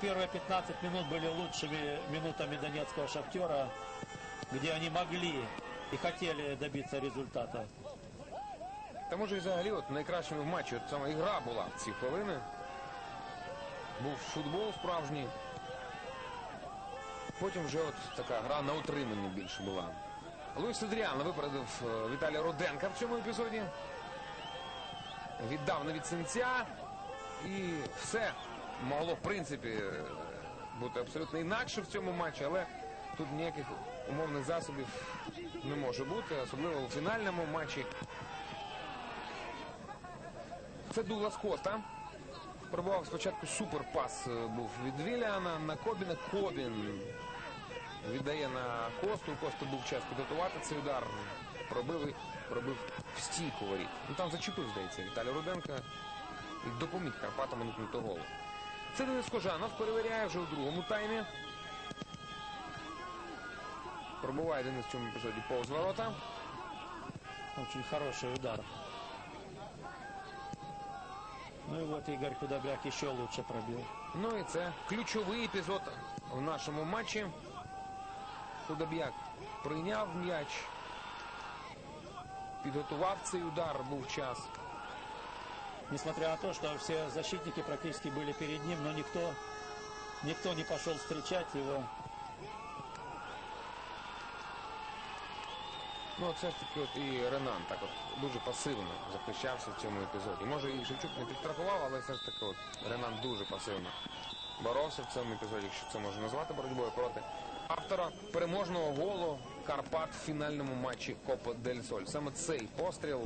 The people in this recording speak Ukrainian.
первые 15 минут были лучшими минутами донецкого шахтера, где они могли и хотели добиться результата. Та може взагалі от найкращими в матчі. От саме ігра була в ці хвилини. Був футбол справжній. Потім вже от така гра на утриманні більше була. Луїс Адріан випередив е, Віталія Руденка в цьому епізоді. Віддав на відсинця. І все могло, в принципі, бути абсолютно інакше в цьому матчі, але тут ніяких умовних засобів не може бути, особливо у фінальному матчі. Це Дуглас Коста. Пробував спочатку суперпас е, був від Віліана на Кобіна. Кобін віддає на Косту. Коста був час підготувати цей удар. Пробив і пробив в стійку воріт. Ну там зачепив, здається, Віталій Руденко допоміг Карпатам уникнути голу. Це Денис Кожанов перевіряє вже у другому таймі. Пробуває Денис в цьому епізоді повз ворота. Очень хороший удар. Ну и вот Игорь Худобяк еще лучше пробил. Ну і це ключовий епізод в нашому матчі. Худоб'як прийняв м'яч, підготував цей удар, був час. Несмотря на то, что все защитники практически были перед ним, но никто, никто не пошел встречать его. Ну, все ж таки, от і Ренан так от дуже пасивно захищався в цьому епізоді. Може, і Шевчук не підстрахував, але все ж таки, от Ренан дуже пасивно боровся в цьому епізоді, якщо це можна назвати боротьбою проти автора переможного голу Карпат в фінальному матчі Копа Дель Соль. Саме цей постріл